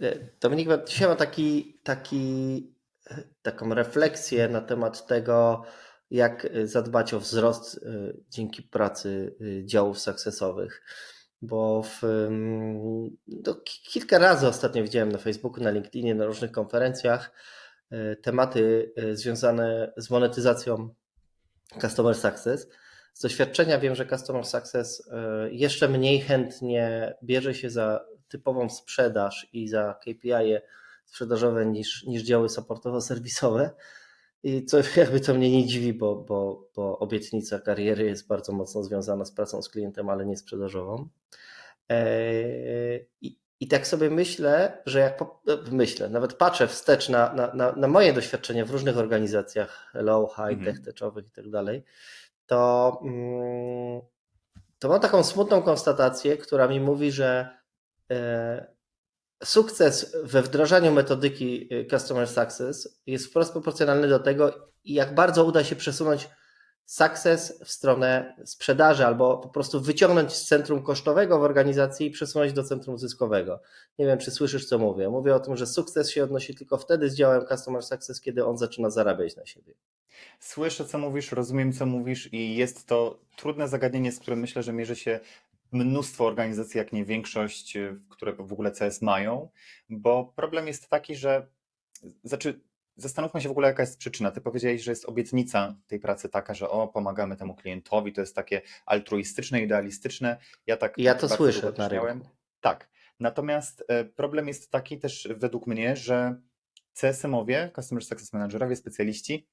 E, Dominik, dzisiaj mam taki, taki, e, taką refleksję na temat tego, jak e, zadbać o wzrost dzięki pracy działów sukcesowych. Bo w, no, kilka razy ostatnio widziałem na Facebooku, na LinkedInie, na różnych konferencjach tematy związane z monetyzacją Customer Success. Z doświadczenia wiem, że Customer Success jeszcze mniej chętnie bierze się za typową sprzedaż i za KPI -e sprzedażowe niż, niż działy supportowo-serwisowe. I co jakby to mnie nie dziwi, bo, bo, bo obietnica kariery jest bardzo mocno związana z pracą z klientem, ale nie sprzedażową. I, i tak sobie myślę, że jak myślę, nawet patrzę wstecz na, na, na, moje doświadczenia w różnych organizacjach low, high, mhm. tech, techowych i tak dalej, to, mm, to mam taką smutną konstatację, która mi mówi, że E, sukces we wdrażaniu metodyki e, Customer Success jest wprost proporcjonalny do tego, jak bardzo uda się przesunąć success w stronę sprzedaży albo po prostu wyciągnąć z centrum kosztowego w organizacji i przesunąć do centrum zyskowego. Nie wiem, czy słyszysz, co mówię. Mówię o tym, że sukces się odnosi tylko wtedy z działem Customer Success, kiedy on zaczyna zarabiać na siebie. Słyszę, co mówisz, rozumiem, co mówisz, i jest to trudne zagadnienie, z którym myślę, że mierzy się mnóstwo organizacji, jak nie większość, y, które w ogóle CS mają, bo problem jest taki, że znaczy zastanówmy się w ogóle, jaka jest przyczyna. Ty powiedziałeś, że jest obietnica tej pracy taka, że o, pomagamy temu klientowi, to jest takie altruistyczne, idealistyczne. Ja tak ja to słyszę na rynku. Tak. Natomiast e, problem jest taki też według mnie, że CSM-owie, Customer Success Managerowie, specjaliści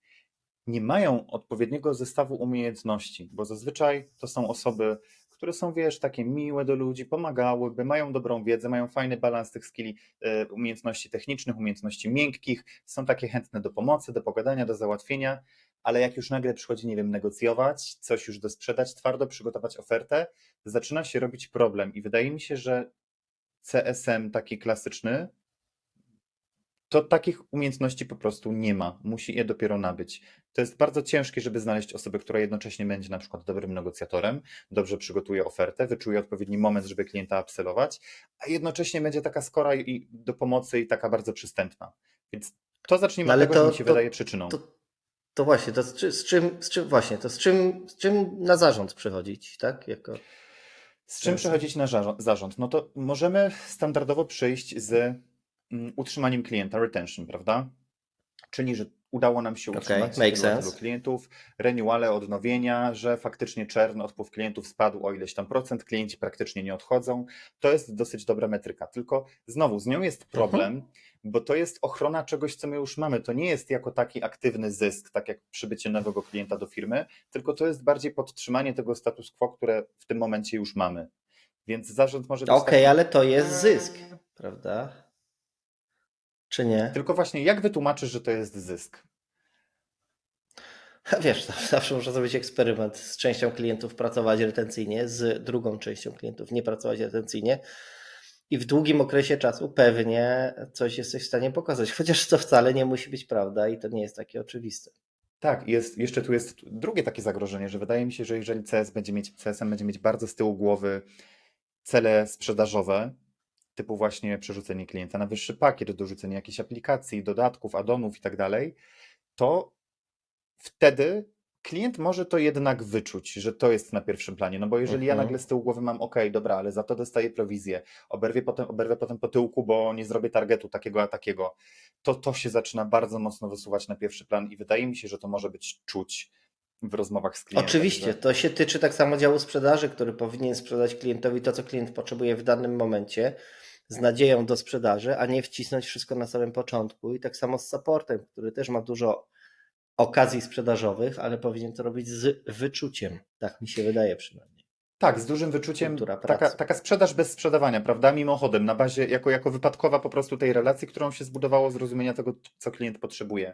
nie mają odpowiedniego zestawu umiejętności, bo zazwyczaj to są osoby które są, wiesz, takie miłe do ludzi, pomagałyby, mają dobrą wiedzę, mają fajny balans tych skilli, e, umiejętności technicznych, umiejętności miękkich, są takie chętne do pomocy, do pogadania, do załatwienia, ale jak już nagle przychodzi, nie wiem, negocjować, coś już do sprzedać, twardo przygotować ofertę, zaczyna się robić problem i wydaje mi się, że CSM taki klasyczny to takich umiejętności po prostu nie ma. Musi je dopiero nabyć. To jest bardzo ciężkie, żeby znaleźć osobę, która jednocześnie będzie na przykład dobrym negocjatorem, dobrze przygotuje ofertę, wyczuje odpowiedni moment, żeby klienta upsellować, a jednocześnie będzie taka skora i do pomocy i taka bardzo przystępna. Więc to zacznijmy no, od tego, to, że mi się to, wydaje przyczyną. To, to właśnie, to z, z, czym, z czym właśnie, to z czym, z czym na zarząd przychodzić, tak? Jako... Z czym przychodzić na zarząd? No to możemy standardowo przyjść z utrzymaniem klienta, retention, prawda? Czyli, że udało nam się utrzymać okay, tylu klientów, renewale, odnowienia, że faktycznie czern, odpływ klientów spadł o ileś tam procent, klienci praktycznie nie odchodzą. To jest dosyć dobra metryka. Tylko znowu z nią jest mhm. problem, bo to jest ochrona czegoś, co my już mamy. To nie jest jako taki aktywny zysk, tak jak przybycie nowego klienta do firmy, tylko to jest bardziej podtrzymanie tego status quo, które w tym momencie już mamy. Więc zarząd może. Okej, okay, taki... ale to jest zysk, prawda? Czy nie? Tylko właśnie, jak wytłumaczysz, że to jest zysk? Wiesz, zawsze można zrobić eksperyment z częścią klientów pracować retencyjnie, z drugą częścią klientów nie pracować retencyjnie i w długim okresie czasu pewnie coś jesteś w stanie pokazać, chociaż to wcale nie musi być prawda i to nie jest takie oczywiste. Tak, jest, jeszcze tu jest drugie takie zagrożenie, że wydaje mi się, że jeżeli CS będzie mieć, CSM będzie mieć bardzo z tyłu głowy cele sprzedażowe, typu właśnie przerzucenie klienta na wyższy pakiet, dorzucenie jakiejś aplikacji, dodatków, addonów i tak dalej, to wtedy klient może to jednak wyczuć, że to jest na pierwszym planie. No bo jeżeli ja mhm. nagle z tyłu głowy mam, ok, dobra, ale za to dostaję prowizję, oberwię potem, oberwę potem po tyłku, bo nie zrobię targetu takiego a takiego, to to się zaczyna bardzo mocno wysuwać na pierwszy plan i wydaje mi się, że to może być czuć w rozmowach z klientem. Oczywiście, to się tyczy tak samo działu sprzedaży, który powinien sprzedać klientowi to, co klient potrzebuje w danym momencie z nadzieją do sprzedaży, a nie wcisnąć wszystko na samym początku. I tak samo z supportem, który też ma dużo okazji sprzedażowych, ale powinien to robić z wyczuciem. Tak mi się wydaje przynajmniej. Tak, z dużym wyczuciem. Taka, taka sprzedaż bez sprzedawania, prawda? Mimochodem, na bazie, jako, jako wypadkowa po prostu tej relacji, którą się zbudowało, zrozumienia tego, co klient potrzebuje.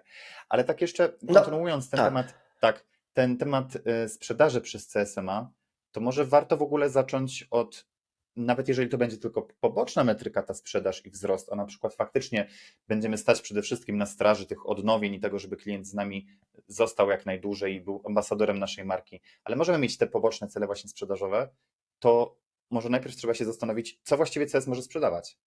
Ale tak jeszcze no, kontynuując no, ten tak. temat, tak, ten temat y, sprzedaży przez CSMA, to może warto w ogóle zacząć od nawet jeżeli to będzie tylko poboczna metryka, ta sprzedaż i wzrost, a na przykład faktycznie będziemy stać przede wszystkim na straży tych odnowień i tego, żeby klient z nami został jak najdłużej i był ambasadorem naszej marki, ale możemy mieć te poboczne cele właśnie sprzedażowe, to może najpierw trzeba się zastanowić, co właściwie CS może sprzedawać.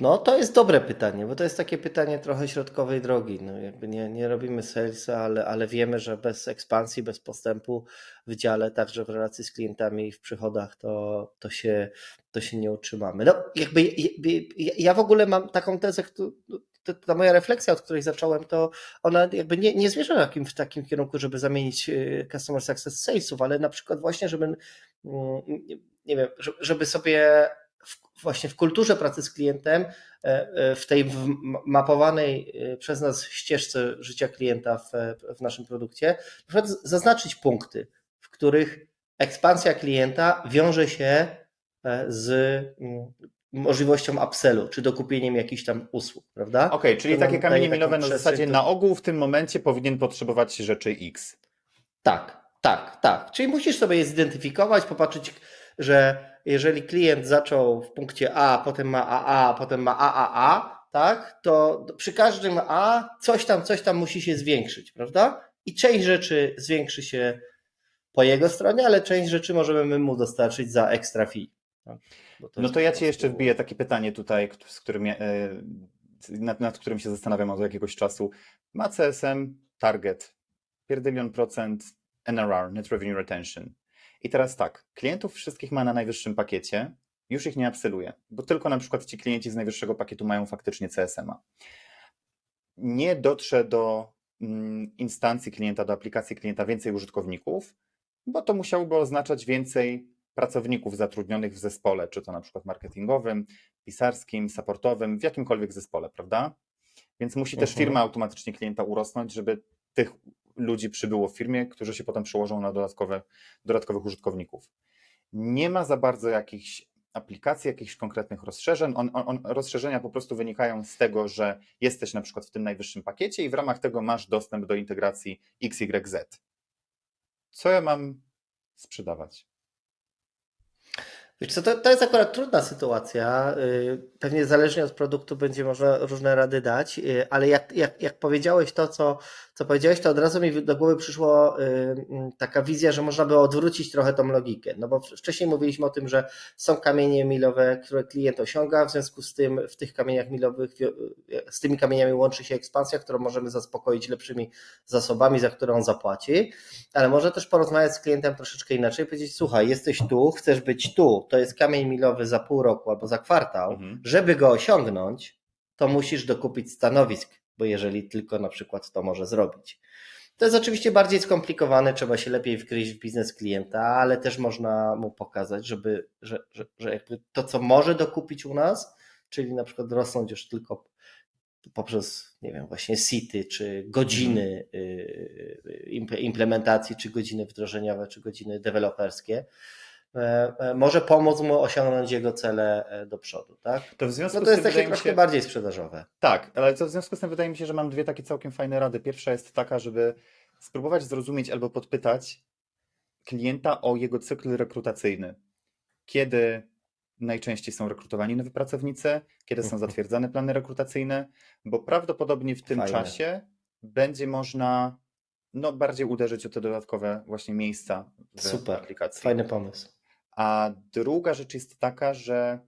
No, to jest dobre pytanie, bo to jest takie pytanie trochę środkowej drogi. No, jakby nie, nie robimy salesa, ale, ale wiemy, że bez ekspansji, bez postępu w dziale, także w relacji z klientami i w przychodach, to, to, się, to się nie utrzymamy. No, jakby ja w ogóle mam taką tezę, ta moja refleksja, od której zacząłem, to ona jakby nie, nie zmierza takim, w takim kierunku, żeby zamienić y, Customer Success Salesów, ale na przykład właśnie, żeby, mm, nie- wiem, żeby sobie w, właśnie w kulturze pracy z klientem, e, e, w tej mapowanej e, przez nas ścieżce życia klienta w, w naszym produkcie, na zaznaczyć punkty, w których ekspansja klienta wiąże się z mm, możliwością upsellu, czy dokupieniem jakichś tam usług, prawda? Okej, czyli To takie kamienie milowe na zasadzie do- na ogół w tym momencie powinien potrzebować rzeczy X. Tak, tak, tak. Czyli musisz sobie je zidentyfikować, popatrzeć, że jeżeli klient zaczął w punkcie A, potem ma AA, potem ma AAA, tak, to przy każdym A coś tam, coś tam musi się zwiększyć, prawda? I część rzeczy zwiększy się po jego stronie, ale część rzeczy możemy my mu dostarczyć za extra fee. tak? Bo No to ja ci jeszcze wbiję takie pytanie tutaj, z którym, e, nad, nad którym się zastanawiam od jakiegoś czasu. Ma CSM target, pierdylion procent NRR, Net Revenue Retention. I teraz tak, klientów wszystkich ma na najwyższym pakiecie, już ich nie apseluje, bo tylko na przykład ci klienci z najwyższego pakietu mają faktycznie CSM-a. Nie dotrze do mm, instancji klienta, do aplikacji klienta więcej użytkowników, bo to musiałoby oznaczać więcej pracowników zatrudnionych w zespole, czy to na przykład marketingowym, pisarskim, supportowym, w jakimkolwiek zespole, prawda? Więc musi też Mhm. firma automatycznie klienta urosnąć, żeby tych ludzi przybyło w firmie, którzy się potem przełożą na dodatkowe, dodatkowych użytkowników. Nie ma za bardzo jakichś aplikacji, jakichś konkretnych rozszerzeń. On, on, rozszerzenia po prostu wynikają z tego, że jesteś na przykład w tym najwyższym pakiecie i w ramach tego masz dostęp do integracji XYZ. Co ja mam sprzedawać? Wiesz co, to, to jest akurat trudna sytuacja. y, Pewnie zależnie od produktu będzie można różne rady dać, y, ale jak, jak, jak powiedziałeś to, co, co powiedziałeś, to od razu mi do głowy przyszło y, mm, taka wizja, że można by odwrócić trochę tą logikę. No bo wcześniej mówiliśmy o tym, że są kamienie milowe, które klient osiąga, w związku z tym w tych kamieniach milowych, z tymi kamieniami łączy się ekspansja, którą możemy zaspokoić lepszymi zasobami, za które on zapłaci ale może też porozmawiać z klientem troszeczkę inaczej, powiedzieć, słuchaj, jesteś tu, chcesz być tu, to jest kamień milowy za pół roku albo za kwartał, Mhm. żeby go osiągnąć, to musisz dokupić stanowisk, bo jeżeli tylko na przykład to może zrobić. To jest oczywiście bardziej skomplikowane, trzeba się lepiej wgryźć w biznes klienta, ale też można mu pokazać, żeby, że, że, że jakby to, co może dokupić u nas, czyli na przykład rosnąć już tylko poprzez, nie wiem, właśnie sity, czy godziny y, imp- implementacji, czy godziny wdrożeniowe, czy godziny deweloperskie, może pomóc mu osiągnąć jego cele e, do przodu, tak? To w związku No z to jest tym takie troszkę się, bardziej sprzedażowe. Tak, ale to w związku z tym wydaje mi się, że mam dwie takie całkiem fajne rady. Pierwsza jest taka, żeby spróbować zrozumieć albo podpytać klienta o jego cykl rekrutacyjny. Kiedy najczęściej są rekrutowani nowi pracownicy, kiedy są Mhm. zatwierdzane plany rekrutacyjne, bo prawdopodobnie w tym Fajne. czasie będzie można no, bardziej uderzyć o te dodatkowe właśnie miejsca w Super, aplikacji. fajny pomysł. A druga rzecz jest taka, że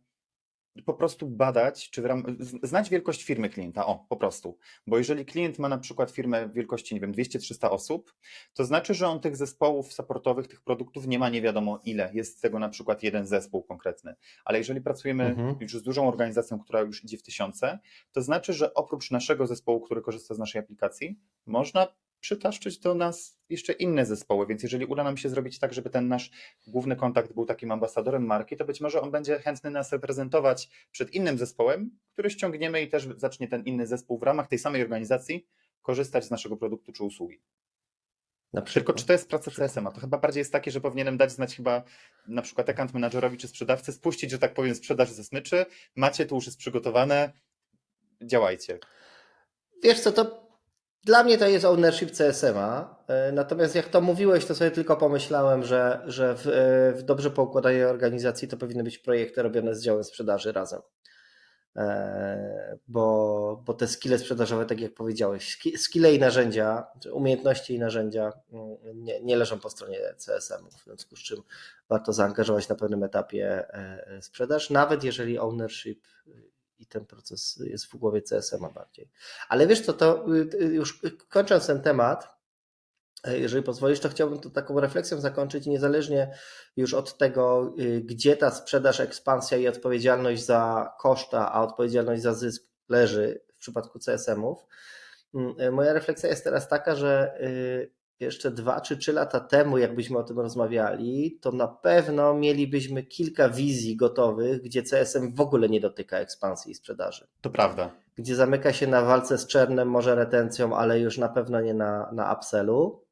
po prostu badać, czy w ram... znać wielkość firmy klienta. O, po prostu. Bo jeżeli klient ma na przykład firmę wielkości, nie wiem, 200-300 osób, to znaczy, że on tych zespołów supportowych, tych produktów nie ma nie wiadomo ile. Jest z tego na przykład jeden zespół konkretny. Ale jeżeli pracujemy Mhm. już z dużą organizacją, która już idzie w tysiące, to znaczy, że oprócz naszego zespołu, który korzysta z naszej aplikacji, można przytaszczyć do nas jeszcze inne zespoły, więc jeżeli uda nam się zrobić tak, żeby ten nasz główny kontakt był takim ambasadorem marki, to być może on będzie chętny nas reprezentować przed innym zespołem, który ściągniemy i też zacznie ten inny zespół w ramach tej samej organizacji korzystać z naszego produktu czy usługi. Tylko czy to jest praca CSM-a? To chyba bardziej jest takie, że powinienem dać znać chyba na przykład account managerowi czy sprzedawcy, spuścić, że tak powiem, sprzedaż ze smyczy, macie, tu już jest przygotowane, działajcie. Wiesz co, to dla mnie to jest ownership CSM-a, e, natomiast jak to mówiłeś, to sobie tylko pomyślałem, że, że w, e, w dobrze poukładanej organizacji to powinny być projekty robione z działem sprzedaży razem. E, Bo, bo te skille sprzedażowe, tak jak powiedziałeś, ski- skille i narzędzia, umiejętności i narzędzia mm, nie, nie leżą po stronie CSM-u, w związku z czym warto zaangażować na pewnym etapie sprzedaż, nawet jeżeli ownership i ten proces jest w głowie CSM-a bardziej. Ale wiesz co, to y, y, już kończąc ten temat, y, jeżeli pozwolisz, to chciałbym to taką refleksją zakończyć, niezależnie już od tego, y, gdzie ta sprzedaż, ekspansja i odpowiedzialność za koszta, a odpowiedzialność za zysk leży w przypadku CSM-ów. Mm, y, Moja refleksja jest teraz taka, że jeszcze dwa czy trzy lata temu, jakbyśmy o tym rozmawiali, to na pewno mielibyśmy kilka wizji gotowych, gdzie CSM w ogóle nie dotyka ekspansji i sprzedaży. To prawda. Gdzie zamyka się na walce z czernem, może retencją, ale już na pewno nie na, na upsellu.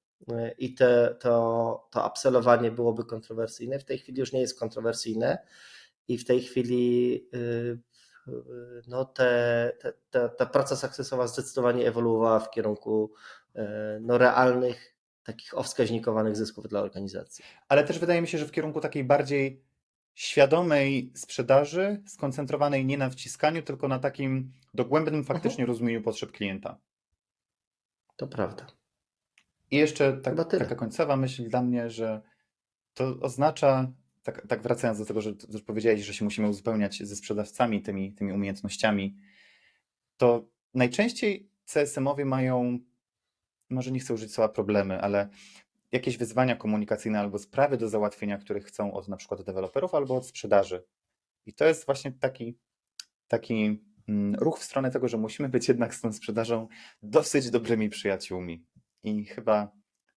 I te, to, to upsellowanie byłoby kontrowersyjne. W tej chwili już nie jest kontrowersyjne i w tej chwili y, y, no te, te, ta, ta praca sukcesowa zdecydowanie ewoluowała w kierunku y, no, realnych, takich owskaźnikowanych zysków dla organizacji. Ale też wydaje mi się, że w kierunku takiej bardziej świadomej sprzedaży, skoncentrowanej nie na wciskaniu, tylko na takim dogłębnym faktycznie rozumieniu potrzeb klienta. To prawda. I jeszcze tak, taka końcowa myśl dla mnie, że to oznacza, tak, tak wracając do tego, że też powiedziałeś, że się musimy uzupełniać ze sprzedawcami tymi, tymi umiejętnościami, to najczęściej CSM-owie mają, może nie chcę użyć słowa problemy, ale jakieś wyzwania komunikacyjne albo sprawy do załatwienia, których chcą od na przykład deweloperów albo od sprzedaży. I to jest właśnie taki, taki mm, ruch w stronę tego, że musimy być jednak z tą sprzedażą dosyć dobrymi przyjaciółmi. I chyba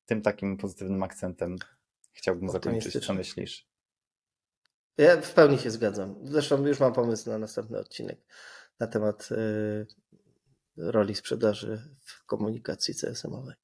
tym takim pozytywnym akcentem chciałbym zakończyć. Co myślisz? Ja w pełni się zgadzam. Zresztą już mam pomysł na następny odcinek na temat y, roli sprzedaży w komunikacji CSM-owej.